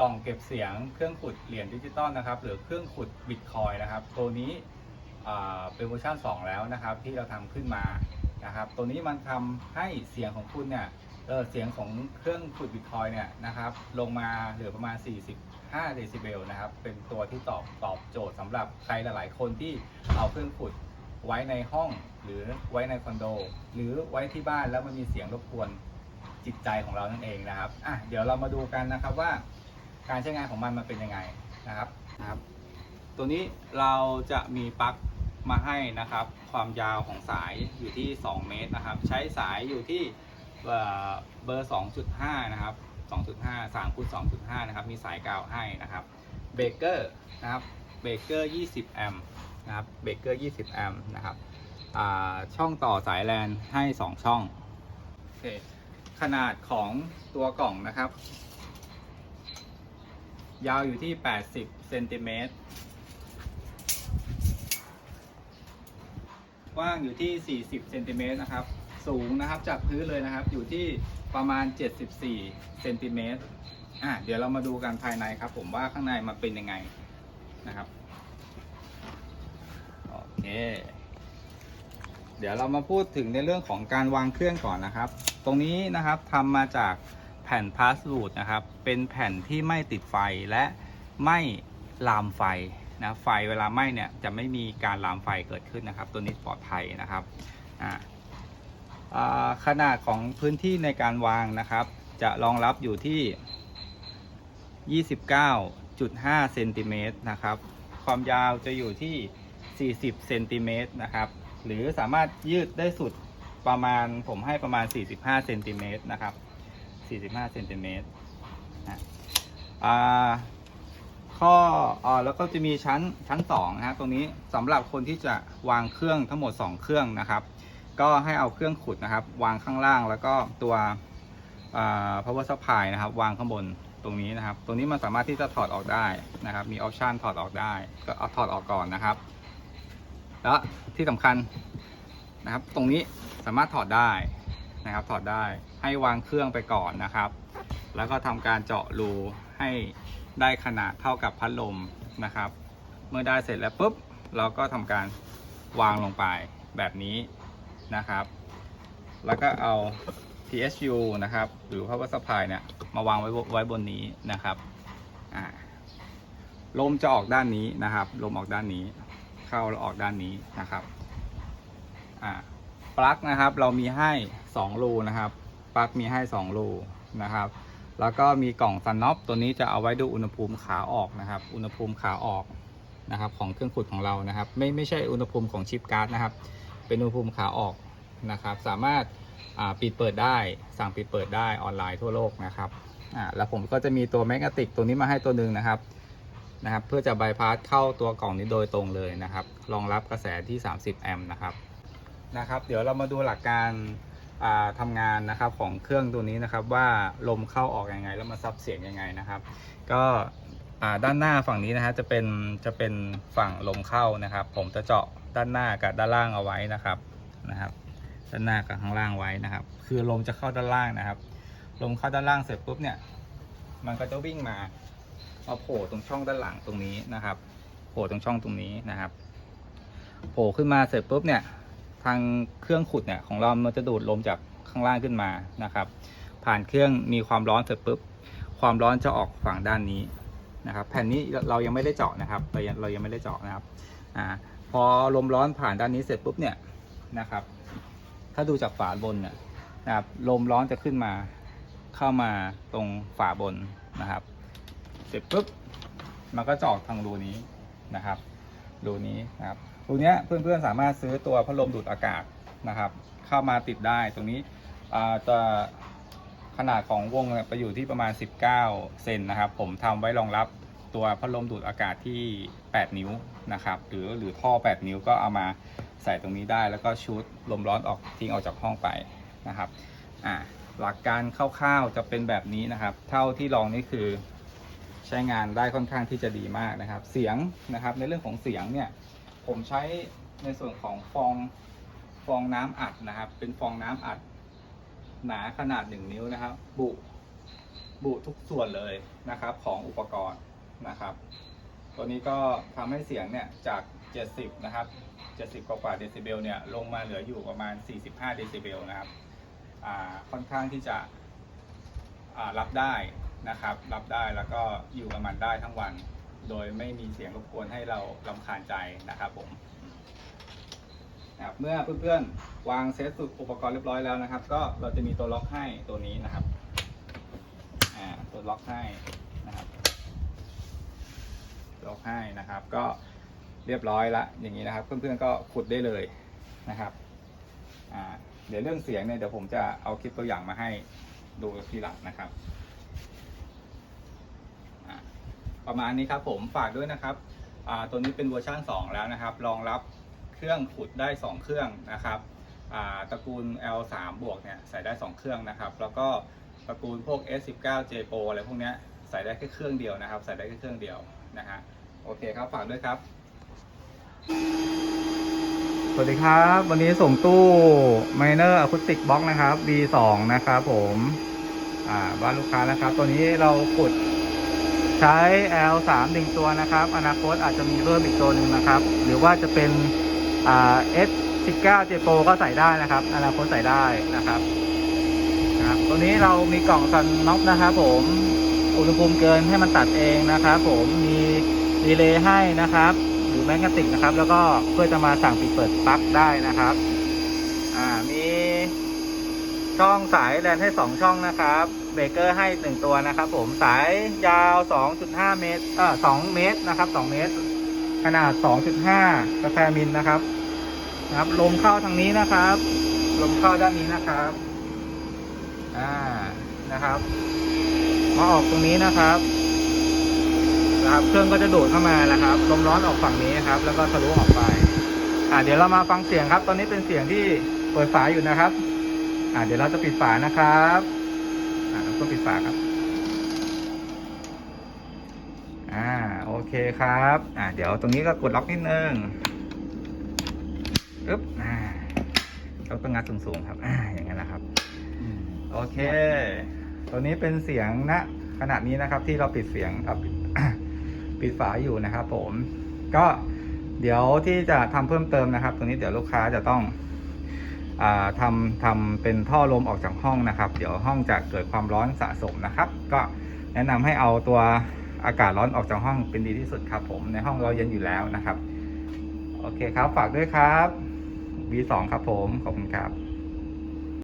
กล่องเก็บเสียงเครื่องขุดเหรียญดิจิตอลนะครับ หรือเครื่องขุดบิตคอยนะครับ ตัวนี้เป็นเวอร์ชัน2 แล้วนะครับ ที่เราทำขึ้นมานะครับ ตัวนี้มันทำให้เสียงของคุณเนี่ยเเสียงของเครื่องขุดบิตคอยเนี่ยนะครับ ลงมาเหลือประมาณ 45 เดซิเบลนะครับ เป็นตัวที่ตอบตอบโจทย์สำหรับใครหลาย ๆ คนที่เอาเครื่องขุดไว้ในห้องหรือไว้ในคอนโด หรือไว้ที่บ้านแล้วมันมีเสียงรบกวนจิตใจของเรานั่นเองนะครับอะเดี๋ยวเรามาดูกันนะครับว่า การใช้งานของมันมันเป็นยังไงนะครับนะครับ ตัวนี้เราจะมีปลั๊กมาให้นะครับ ความยาวของสายอยู่ที่ 2 เมตรนะครับ ใช้สายอยู่ที่เอ่อเบอร์ 2.5 นะครับ 2.5 3คูณ2.5 นะครับ มีสายกาวให้นะครับ เบรกเกอร์นะครับ เบรกเกอร์ 20 แอมป์นะครับ เบรกเกอร์ 20 แอมป์นะครับ ช่องต่อสายแลนให้ 2 ช่อง โอเค ขนาดของตัวกล่องนะครับ ยาวอยู่ที่ 80เซนติเมตรกว้างอยู่ที่ 40เซนติเมตรนะครับ สูงนะครับจากพื้นเลยนะครับ อยู่ที่ประมาณ 74เซนติเมตรอะเดี๋ยวเรามาดูกันภายในครับ ผมว่าข้างในมันเป็นยังไงนะครับ โอเค เดี๋ยวเรามาพูดถึงในเรื่องของการวางเครื่องก่อนนะครับ ตรงนี้นะครับทำมาจาก ผ่นพลาสติกนะครับ เป็นแผ่นที่ไม่ติดไฟและไม่ลามไฟนะไฟเวลาไหม้เนี่ยจะไม่มีการลามไฟเกิดขึ้นนะครับ ตัวนี้ปลอดภัยนะครับขนาดของพื้นที่ในการวางนะครับ จะรองรับอยู่ที่ 29.5เซนติเมตรนะครับ ความยาวจะอยู่ที่ 40เซนติเมตรนะครับ หรือสามารถยืดได้สุดประมาณผมให้ประมาณ 45เซนติเมตรนะครับ 45เซนติเมตรนะอ่าข้ออ่าแล้วก็จะมีชั้นชั้น2นะฮะตรงนี้สำหรับคนที่จะวางเครื่องทั้งหมด 2 เครื่องนะครับ ก็ให้เอาเครื่องขุดนะครับ วางข้างล่างแล้วก็ตัวอ่า power supply นะครับ วางข้างบนตรงนี้นะครับ ตรงนี้มันสามารถที่จะถอดออกได้นะครับ มีออปชันถอดออกได้ ก็เอาถอดออกก่อนนะครับ แล้วที่สำคัญนะครับ ตรงนี้สามารถถอดได้ นะครับ ถอดได้ให้วางเครื่องไปก่อนนะครับ แล้วก็ทำการเจาะรูให้ได้ขนาดเท่ากับพัดลมนะครับ เมื่อได้เสร็จแล้วปุ๊บเราก็ทำการวางลงไปแบบนี้นะครับ แล้วก็เอา PSU นะครับ หรือ power supply เนี่ย มาวางไว้ไว้บนนี้นะครับอ่าลมจะออกด้านนี้นะครับ ลมออกด้านนี้ เข้าแล้วออกด้านนี้นะครับ อ่า ปลั๊กนะครับ เรามีให้2รูนะครับปลั๊กมีให้2รูนะครับ แล้วก็มีกล่องซันน็อปตัวนี้จะเอาไว้ดูอุณหภูมิขาออกนะครับ อุณหภูมิขาออกนะครับของเครื่องขุดของเรานะครับ ไม่ไม่ใช่อุณหภูมิของชิปการ์ดนะครับ เป็นอุณหภูมิขาออกนะครับ สามารถปิดเปิดได้สั่งปิดเปิดได้ออนไลน์ทั่วโลกนะครับแล้วผมก็จะมีตัวแมกนติกตัวนี้มาให้ตัวหนึ่งนะครับนะครับ เพื่อจะบายพาสเข้าตัวกล่องนี้โดยตรงเลยนะครับ รองรับกระแสที่ 30 แอมป์นะครับ นะครับ เดี๋ยวเรามาดูหลักการอ่าทำงานนะครับของเครื่องตัวนี้นะครับว่าลมเข้าออกยังไง แล้วมาซับเสียงยังไงนะครับ ก็ด้านหน้าฝั่งนี้นะฮะจะเป็นจะเป็นฝั่งลมเข้านะครับ ผมจะเจาะด้านหน้ากับด้านล่างเอาไว้นะครับนะครับด้านหน้ากับข้างล่างไว้นะครับ คือลมจะเข้าด้านล่างนะครับ ลมเข้าด้านล่างเสร็จปุ๊บเนี่ย มันก็จะวิ่งมามาโผล่ตรงช่องด้านหลังตรงนี้นะครับ โผล่ตรงช่องตรงนี้นะครับ โผล่ขึ้นมาเสร็จปุ๊บเนี่ย ทางเครื่องขุดเนี่ยของเรามันจะดูดลมจากข้างล่างขึ้นมานะครับ ผ่านเครื่องมีความร้อนเสร็จปุ๊บความร้อนจะออกฝั่งด้านนี้นะครับ แผ่นนี้เรายังไม่ได้เจาะนะครับเรายังเรายังไม่ได้เจาะนะครับอ่าพอลมร้อนผ่านด้านนี้เสร็จปุ๊บเนี่ยนะครับ ถ้าดูจากฝาบนเนี่ยนะครับลมร้อนจะขึ้นมาเข้ามาตรงฝาบนนะครับ เสร็จปุ๊บมันก็จะออกทางรูนี้นะครับรูนี้นะครับ รูเนี้เพื่อนๆสามารถซื้อตัวพัดลมดูดอากาศนะครับ เข้ามาติดได้ตรงนี้จะขนาดของวงไปอยู่ที่ประมาณ 19 เซนนะครับ ผมทำไว้รองรับตัวพัดลมดูดอากาศที่ 8 นิ้วนะครับ หรือหรือท่อ 8 นิ้วก็เอามาใส่ตรงนี้ได้ แล้วก็ชูดลมร้อนออกทิ้งออกจากห้องไปนะครับอ่าหลักการคร่าวๆจะเป็นแบบนี้นะครับ เท่าที่ลองนี่คือใช้งานได้ค่อนข้างที่จะดีมากนะครับ เสียงนะครับในเรื่องของเสียงเนี่ย ผมใช้ในส่วนของฟองฟองน้ำอัดนะครับ เป็นฟองน้ำอัดหนาขนาดหนึ่งนิ้วนะครับ บุบุทุกส่วนเลยนะครับ ของอุปกรณ์นะครับ ตัวนี้ก็ทำให้เสียงเนี่ยจาก 70 นะครับ 70 กว่ากว่าเดซิเบลเนี่ยลงมาเหลืออยู่ประมาณ 45 เดซิเบลนะครับค่อนข้างที่จะรับได้นะครับ รับได้แล้วก็อยู่กับมันได้ทั้งวัน โดยไม่มีเสียงรบกวนให้เราลำคาญใจนะครับผมนะครับเมื่อเพื่อนๆวางเซตสุดอุปกรณ์เรียบร้อยแล้วนะครับ ก็เราจะมีตัวล็อกให้ตัวนี้นะครับอ่าตัวล็อกให้นะครับล็อกให้นะครับ ก็เรียบร้อยละอย่างนี้นะครับ เพื่อนๆก็ขุดได้เลยนะครับอ่าเดี๋ยวเรื่องเสียงเนี่ยเดี๋ยวผมจะเอาคลิปตัวอย่างมาให้ดูทีหลังนะครับ ประมาณนี้ครับผมฝากด้วยนะครับตัวนี้เป็นเวอร์ชัน2 แล้วนะครับ รองรับเครื่องขุดได้ 2 เครื่องนะครับตระกูล L3 บวกเนี่ยใส่ได้ 2 เครื่องนะครับ แล้วก็ตระกูลพวก S19 J Pro อะไรพวกนี้ใส่ได้แค่เครื่องเดียวนะครับ ใส่ได้แค่เครื่องเดียวนะฮะโอเคครับฝากด้วยครับ สวัสดีครับ วันนี้ส่งตู้ Miner Acoustic Box นะครับ B2 นะครับผม อ่าบ้านลูกค้านะครับ ตัวนี้เราขุด ใช้ L3 หนึ่งตัวนะครับ อนาคตอาจจะมีเพิ่มอีกตัวหนึ่งนะครับ หรือว่าจะเป็น S19 J Pro ก็ใส่ได้นะครับ อนาคตใส่ได้นะครับนะครับ ตัวนี้เรามีกล่องซันน็อปนะครับผมอุณหภูมิเกินให้มันตัดเองนะครับผมมีดีเลย์ให้นะครับ หรือแมกกาติกนะครับ แล้วก็เพื่อจะมาสั่งปิดเปิดปลั๊กได้นะครับ ช่องสายแลนให้ 2 ช่องนะครับเบรกเกอร์ให้ 1 ตัวนะครับ ผมสายยาว 2.5 เมตรเอ่อ2เมตรนะครับ 2 เมตร ขนาด 2.5กาแฟมิลนะครับนะครับ ลมเข้าทางนี้นะครับ ลมเข้าด้านนี้นะครับอ่านะครับ มาออกตรงนี้นะครับนะครับ เครื่องก็จะดูดเข้ามานะครับลมร้อนออกฝั่งนี้นะครับ แล้วก็ทะลุออกไป อ่าเดี๋ยวเรามาฟังเสียงครับ ตอนนี้เป็นเสียงที่เปิดฝาอยู่นะครับ อ่าเดี๋ยวเราจะปิดฝานะครับอ่าเราก็ปิดฝาครับ อ่าโอเคครับอ่าเดี๋ยวตรงนี้ก็กดล็อกนิดนึงอึ๊บอ่าเราต้องงัดสูงๆครับอ่าอย่างนั้นนะครับโอเค ตัวนี้เป็นเสียงณขณะนี้นะครับ ที่เราปิดเสียงกับปิดฝาอยู่นะครับ ผม ก็เดี๋ยวที่จะทำเพิ่มเติมนะครับ ตรงนี้เดี๋ยวลูกค้าจะต้อง ทำทำเป็นท่อลมออกจากห้องนะครับ เดี๋ยวห้องจะเกิดความร้อนสะสมนะครับ ก็แนะนำให้เอาตัวอากาศร้อนออกจากห้องเป็นดีที่สุดครับ ผมในห้องเราเย็นอยู่แล้วนะครับ โอเคครับฝากด้วยครับ V2 ครับผมขอบคุณครับ